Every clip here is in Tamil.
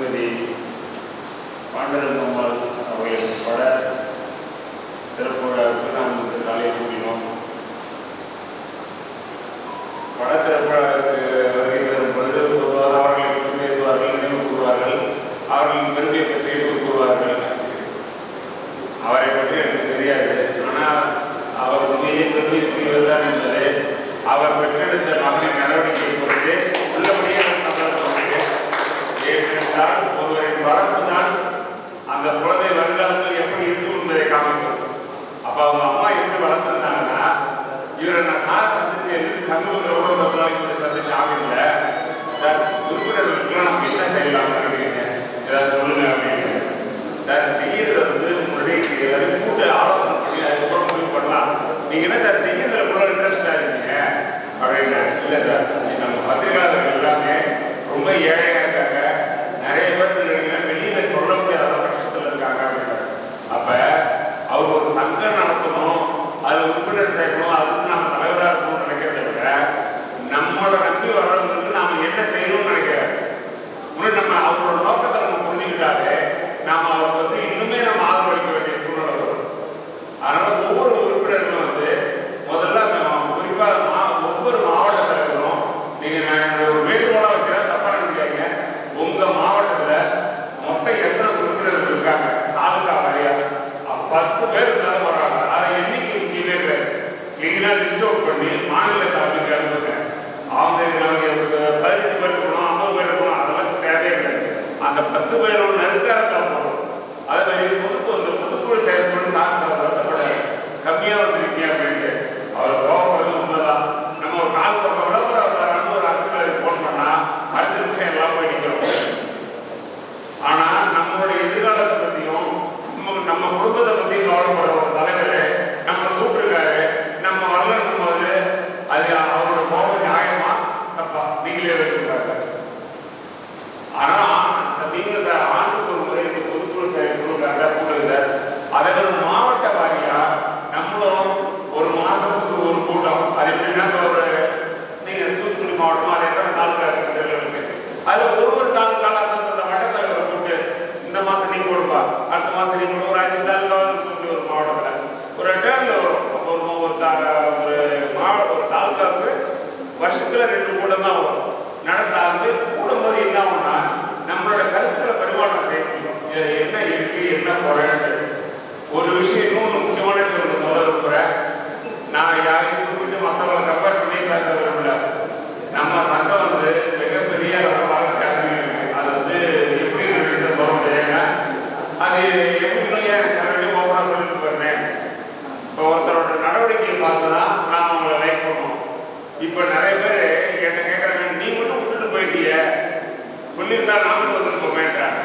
திருப்பதி பாண்டரங்கம்மாள் அவர்களின் பட திறப்புவிழாவுக்கு நாம் இந்த காலையில் கூடினோம் பட திறப்புழா என்ன செய்யலாம் நினைக்கிறீங்க ஏதாவது சொல்லுங்க அப்படின்னு சார் செய்யறத வந்து உங்களுடைய எல்லாரும் கூட்டு ஆலோசனை பண்ணி அதுக்கப்புறம் முடிவு பண்ணலாம் நீங்க என்ன சார் செய்யறதுல கூட இன்ட்ரெஸ்டா இருக்கீங்க? அப்படின்னா இல்லை சார் நம்ம பத்திரிகையாளர்கள் எல்லாமே ரொம்ப ஏழையா இருக்காங்க நிறைய பேர் நீங்க வெளியில சொல்ல முடியாத கஷ்டத்துல இருக்காங்க அப்படின்னாரு அப்ப அவர் ஒரு சங்கம் நடத்தணும் அது உறுப்பினர் சேர்க்கணும் அதுக்கு நாம தலைவராக இருக்கணும்னு நினைக்கிறத விட நம்மளோட நம்பி வர்றவங்களுக்கு நாம என்ன செய்யணும்னு நினைக்கிறாரு இன்னும் நம்ம அவரோட நோக்கத்தை நம்ம புரிஞ்சுக்கிட்டாலே நாம அவருக்கு வந்து இன்னுமே நம்ம ஆதரவளிக்க வேண்டிய சூழ்நிலை வரும் அதனால ஒவ்வொரு உறுப்பினர்களும் வந்து முதல்ல அந்த மா- குறிப்பா மா ஒவ்வொரு மாவட்ட தலைவரும் நீங்க நான் என்னுடைய ஒரு வேண்டுகோளா வைக்கிறேன் தப்பா நினைச்சுக்காதீங்க உங்க மாவட்டத்துல மொத்தம் எத்தனை உறுப்பினர்கள் இருக்காங்க தாலுகா வாரியா அப்ப பத்து பேர் இருந்தாலும் வர்றாங்க அதை எண்ணிக்கை முக்கியமே கிடையாது லிஸ்ட் அவுட் பண்ணி மாநில தலைமைக்கு அனுப்புங்க. அவங்க நமக்கு பதினஞ்சு பேர் இருக்கணும் ஐம்பது பேர் இருக்கணும் அதெல்லாம் தேவையே கிடையாது. அந்த பத்து பேரோட நெருக்காரத்தை போகணும். அதே மாதிரி நம்ம குடும்பத்தை பத்தியும் கவலைப்படுற ஒரு தலைவர் நம்ம கூப்பிட்டுருக்காரு நம்ம வரலன்னும் போது அது அவரோட கோபம் நியாயமா? தப்பா நீங்களே வச்சுருக்காரு ஆனா சார், நீங்க சார் ஆண்டுக்கு ஒரு முறை இந்த பொதுக்குழு செயல்படுறாங்க கூடுது சார் அதே மாதிரி மாவட்ட வாரியா நம்மளும் ஒரு மாசத்துக்கு ஒரு கூட்டம் அது எப்படின்னா இப்ப ஒரு நீங்க தூத்துக்குடி மாவட்டம் அது எத்தனை தாலுக்கா இருக்கு தெரியல எனக்கு அதுல ஒரு ஒரு தாலுக்கால அந்தந்த வட்டத்தலைவரை கூப்பிட்டு இந்த மாசம் நீங்க கொடுப்பா அடுத்த மாசம் நீங்க கொடுப்பா. ஒரு அஞ்சு தாலுக்கா இருக்கு ஒரு மாவட்டத்துல ஒரு டேர்ன்ல வரும் அப்போ ஒரு ஒரு தா- ஒரு மாவட்ட ஒரு தாலுக்காவுக்கு வருஷத்துல ரெண்டு கூட்டம் தான் வரும். நடந்தாந்து கூடும்போது என்ன ஆகும்னா நம்மளோட கருத்துக்களை பரிமாற்றம் செய்யணும். இதுல என்ன இருக்கு என்ன குறைன்னு ஒரு விஷயம் இன்னொன்று முக்கியமான விஷயம் ஒன்று சொல்ல விரும்புறேன் நான் யாரையும் கூப்பிட்டு மற்றவங்களை கம்பேர் பண்ணி பேச விரும்பல. நம்ம சங்கம் வந்து மிகப்பெரிய வளர்ச்சி அடைஞ்சிருக்கு. அது வந்து எப்படி சொல்ல சொல்ல ஏன்னா அது எப்படின்னு ஏன் சமையல் ஓப்பனாக சொல்லிட்டு போயிருந்தேன். இப்போ ஒருத்தரோட நடவடிக்கையை பார்த்து தான் நான் அவங்களை லைக் பண்ணுவோம். இப்போ நிறைய சொல்லியிருந்தா நாமளும் வந்துருப்போமேன்றாங்க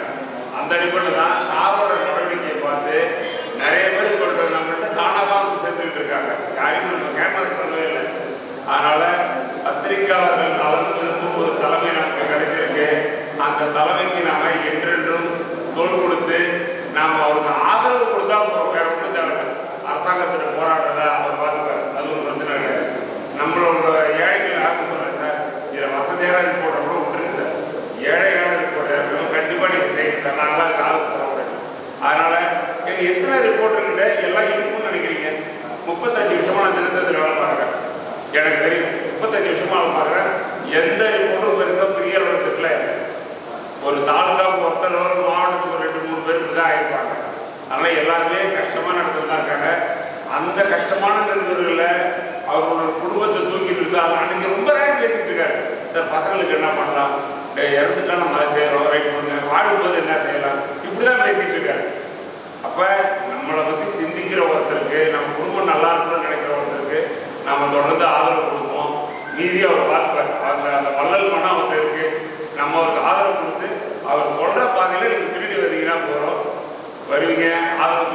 அந்த அடிப்படையில் தான் சாரோட நடவடிக்கையை பார்த்து நிறைய பேர் கொண்டு நம்மகிட்ட தானாக வந்து சேர்த்துக்கிட்டு இருக்காங்க. யாரையும் நம்ம கேன்வாஸ் பண்ணவே இல்லை. அதனால பத்திரிகையாளர்கள் நலன் விரும்பும் ஒரு தலைமை நமக்கு கிடைச்சிருக்கு. அந்த தலைமைக்கு நாம என்றென்றும் தோல் கொடுத்து நாம் அவருக்கு ஆதரவு கொடுத்தா போதும். வேற ஒன்றும் தேவை அரசாங்கத்திட்ட போராடுறதா அவர் பார்த்துப்பார் அது ஒரு பிரச்சனை கிடையாது நம்மளோட ஏழைகள் யாருக்கும் சொல்றேன் சார் இதில் வசதியான ரிப்போர்ட்டை கூட விட்டுருக்கு சார் ஏழையான ரிப்போர்ட்டை இருக்கணும் கண்டிப்பாக நீங்கள் நாங்களாம் காது ஆதரவு அதனால எங்க எத்தனை ரிப்போர்ட்டர்கிட்ட எல்லாம் இருக்கும்னு நினைக்கிறீங்க? முப்பத்தஞ்சு வருஷமா நான் வேலை பார்க்குறேன். எனக்கு தெரியும். முப்பத்தஞ்சு வருஷமா வேலை பார்க்குறேன். எந்த ரிப்போர்ட்டும் பெருசாக பெரிய அளவில் செட்டில் ஒரு தாலுகாவுக்கு ஒருத்தர் மாவட்டத்துக்கு ஒரு ரெண்டு மூணு பேர் தான் ஆயிருப்பாங்க. அதனால எல்லாருமே கஷ்டமாக நடந்துட்டு தான் இருக்காங்க. அந்த கஷ்டமான நிறுவனங்களில் அவங்களோட குடும்பத்தை தூக்கிட்டு இருக்கு அவங்க அன்னைக்கு ரொம்ப நேரம் பேசிட்டு இருக்காரு. சார் பசங்களுக்கு என்ன பண்ணலாம்? இறந்துட்டா நம்ம அதை செய்கிறோம் ரைட் கொடுங்க. வாழும்போது என்ன செய்யலாம்? இப்படிதான் தான் பேசிகிட்டு இருக்காரு அப்போ நம்மளை பற்றி சிந்திக்கிற ஒருத்தருக்கு நம்ம குடும்பம் நல்லா இருக்கணும்னு நினைக்கிற ஒருத்தருக்கு நாம் தொடர்ந்து ஆதரவு கொடுப்போம். மீதி அவர் பார்த்துப்பார். அந்த அந்த வள்ளல் மனம் வந்து இருக்குது நம்ம அவருக்கு ஆதரவு கொடுத்து அவர் சொல்கிற பாதையில் நீங்கள் திருடி வருவீங்கன்னா போகிறோம் வருவீங்க ஆதரவு